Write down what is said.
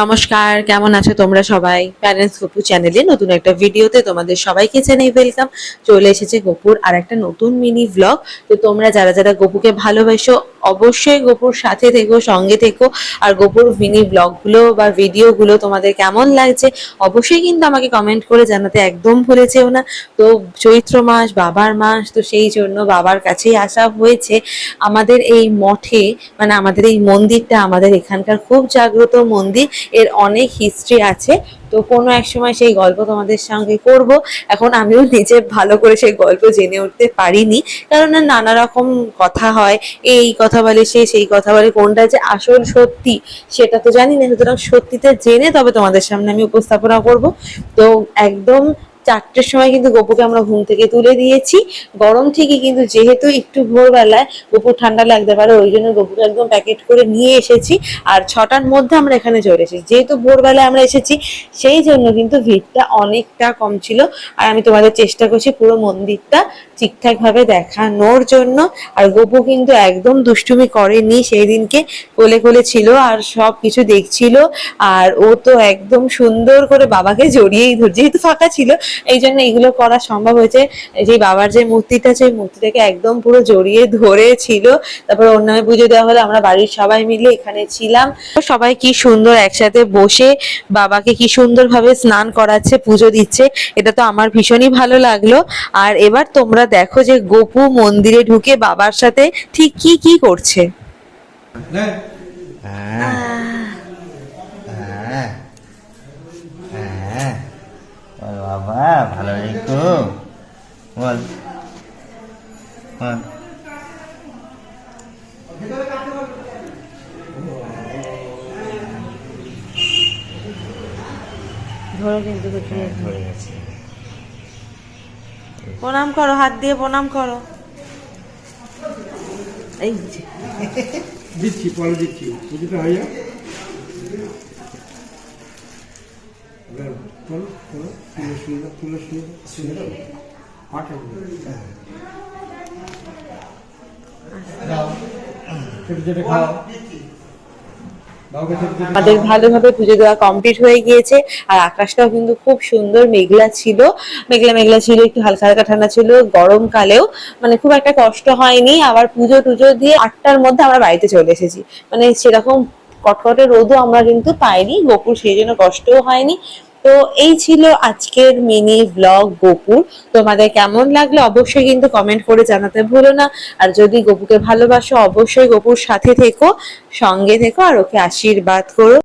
নমস্কার, কেমন আছো তোমরা সবাই? প্যারেন্টস গপু চ্যানেলে নতুন একটা ভিডিওতে তোমাদের সবাইকে জানাই ওয়েলকাম চলে এসেছে গপুর আর একটা নতুন মিনি ভ্লগ তো তোমরা যারা যারা গপুকে ভালোবাসো, অবশ্যই গপুর সাথে থেকো, সঙ্গে থেকো। আর গপুর মিনি ব্লগগুলো বা ভিডিওগুলো তোমাদের কেমন লাগছে, অবশ্যই কিন্তু আমাকে কমেন্ট করে জানাতে একদম ভুলে যেও না। তো চৈত্র মাস, বাবার মাস, তো সেই জন্য বাবার কাছেই আসা হয়েছে। আমাদের এই মঠে মানে আমাদের এই মন্দিরটা আমাদের এখানকার খুব জাগ্রত মন্দির। এর অনেক হিস্ট্রি আছে। তো কোনো এক সময় সেই গল্প তোমাদের সঙ্গে করব। এখন আমিও নিজে ভালো করে সেই গল্প জেনে উঠতে পারিনি। কারণ নানা রকম কথা হয়। এই কথা বলে সে, সেই কথা বলে, কোনটা যে আসল সত্যি সেটা তো জানি না। সুতরাং সত্যিটা জেনে তবে তোমাদের সামনে আমি উপস্থাপনা করব। তো একদম চারটের সময় কিন্তু গপুকে আমরা ঘুম থেকে তুলে দিয়েছি। গরম ঠিকই কিন্তু যেহেতু একটু ভোরবেলায় গপুর ঠান্ডা লাগতে পারে, ওই জন্য গপুকে একদম প্যাকেট করে নিয়ে এসেছি। আর ছটার মধ্যে আমরা এখানে চলে এসেছি। যেহেতু ভোরবেলায় আমরা এসেছি, সেই জন্য কিন্তু ভিড়টা অনেকটা কম ছিল। আর আমি তোমাদের চেষ্টা করছি পুরো মন্দিরটা ঠিকঠাক ভাবে দেখানোর জন্য। আর গপু কিন্তু একদম দুষ্টুমি করেনি সেই দিনকে কোলে কোলে ছিল আর সব কিছু দেখছিল। আর ও তো একদম সুন্দর করে বাবাকে জড়িয়েই ধর, যেহেতু ফাঁকা ছিল এই জন্য এগুলো করা সম্ভব হয়েছে। যে বাবার যে মূর্তিটা ওই মূর্তিটাকে একদম পুরো জড়িয়ে ধরেছিল। তারপর ওর নামে পুজো দেওয়া হলো, আমরা বাড়ির সবাই মিলে এখানে ছিলাম। সবাই কি সুন্দর একসাথে বসে বাবাকে কি সুন্দর ভাবে স্নান করাচ্ছে, পুজো দিচ্ছে, এটা তো আমার ভীষণই ভালো লাগল। আর এবার তোমরা দেখো যে গোপু মন্দিরে ঢুকে বাবার সাথে ঠিক কি কি করছে হ্যাঁ হ্যাঁ হ্যাঁ ও বাবা ভালো রেখো বল ধরো কিন্তু হ্যাঁ, ধরে গেছে। প্রণাম করো হাত দিয়ে প্রণাম করো। এই যে। দিচ্ছি পরে দিচ্ছি। পুজোটা হয়ে চলো তুলে শুয়ে দাও শুয়ে আমাদের ভালোভাবে পুজো দেওয়া কমপ্লিট হয়ে গিয়েছে। আর আকাশটাও কিন্তু খুব সুন্দর মেঘলা ছিল। মেঘলা মেঘলা ছিল, একটু হালকা হালকা ঠান্ডা ছিল গরমকালেও মানে খুব একটা কষ্ট হয়নি। আবার পুজো টুজো দিয়ে আটটার মধ্যে আমরা বাড়িতে চলে এসেছি। মানে সেরকম কটকটে রোদও আমরা কিন্তু পাইনি। গোপুর সেই জন্য কষ্টও হয়নি। তো এই ছিল আজকের মিনি ব্লগ গোপুর তোমাদের কেমন লাগল অবশ্যই কিন্তু কমেন্ট করে জানাতে ভুলো না। আর যদি গোপুকে ভালোবাসো, অবশ্যই গোপুর সাথে থেকো, সঙ্গে থেকো আর ওকে আশীর্বাদ করো।